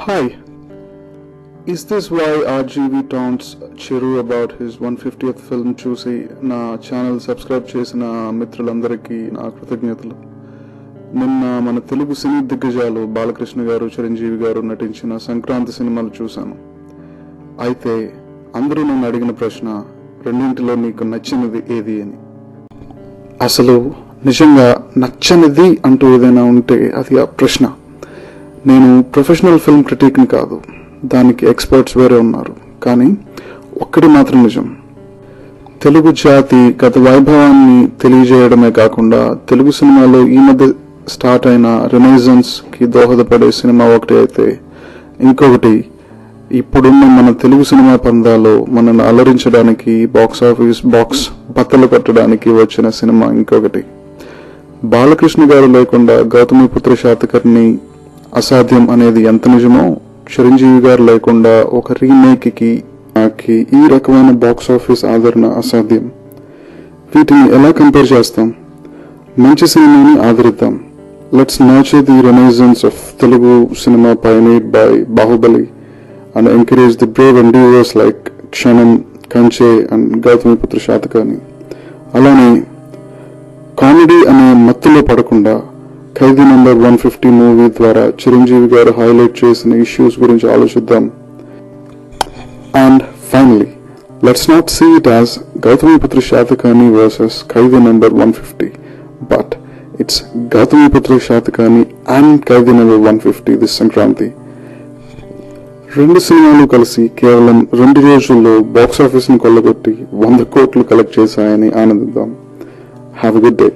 Hi. Is this why RGV taunts Chiru about his 150th film చూసి నా channel subscribe చేసిన మిత్రులందరికీ నా కృతజ్ఞతలు. నిన్న మన తెలుగు సినీ దిగ్గజాలు బాలకృష్ణ గారు చిరంజీవి గారు నటించిన సంక్రాంతి సినిమాలు చూశాను. అయితే అందరూ నన్ను అడిగిన ప్రశ్న రెండింటిలో నీకు నచ్చినది ఏది అని. అసలు నిజంగా నచ్చనిది అంటూ ఏదైనా ఉంటే అది ఆ ప్రశ్న. నేను ప్రొఫెషనల్ ఫిల్మ్ క్రిటిక్ని కాదు. దానికి ఎక్స్పర్ట్స్ వేరే ఉన్నారు. కానీ ఒక్కటి మాత్రం నిజం. తెలుగు జాతి గత వైభవాన్ని తెలియజేయడమే కాకుండా తెలుగు సినిమాలో ఈ మధ్య స్టార్ట్ అయిన రినైజన్స్కి దోహదపడే సినిమా ఒకటి అయితే ఇంకొకటి ఇప్పుడున్న మన తెలుగు సినిమా పందాలో మనల్ని అలరించడానికి బాక్స్ ఆఫీస్ బాక్స్ బత్తలు కట్టడానికి వచ్చిన సినిమా ఇంకొకటి. బాలకృష్ణ గారు లేకుండా గౌతమిపుత్ర శాతకర్ణి అసాధ్యం అనేది ఎంత నిజమో చిరంజీవి గారు లేకుండా ఒక రీమేక్కి ఈ రకమైన బాక్స్ ఆఫీస్ ఆదరణ అసాధ్యం. వీటిని ఎలా కంపేర్ చేస్తాం? మంచి సినిమాని ఆదరిద్దాం. Let's nurture the renaissance of Telugu cinema pioneered by Baahubali and encourage the brave and doers like Kshanam Kanche and Gautamiputra Satakarni అలానే కామెడీ అనే మత్తులో పడకుండా Khaidi number one fifty movie ద్వారా చిరంజీవి గారు హైలైట్ చేసిన ఇష్యూస్ గురించి ఆలోచిద్దాం. And finally let's not see it as Gautamiputra Satakarni versus Khaidi number one fifty but it's Gautamiputra Satakarni and Khaidi number one fifty this Sankranti. రెండు సినిమాలు కలిసి కేవలం రెండు రోజుల్లో బాక్స్ ఆఫీస్ని కొల్లగొట్టి వంద కోట్లు కలెక్ట్ చేశాయని ఆనందిద్దాం. Have good day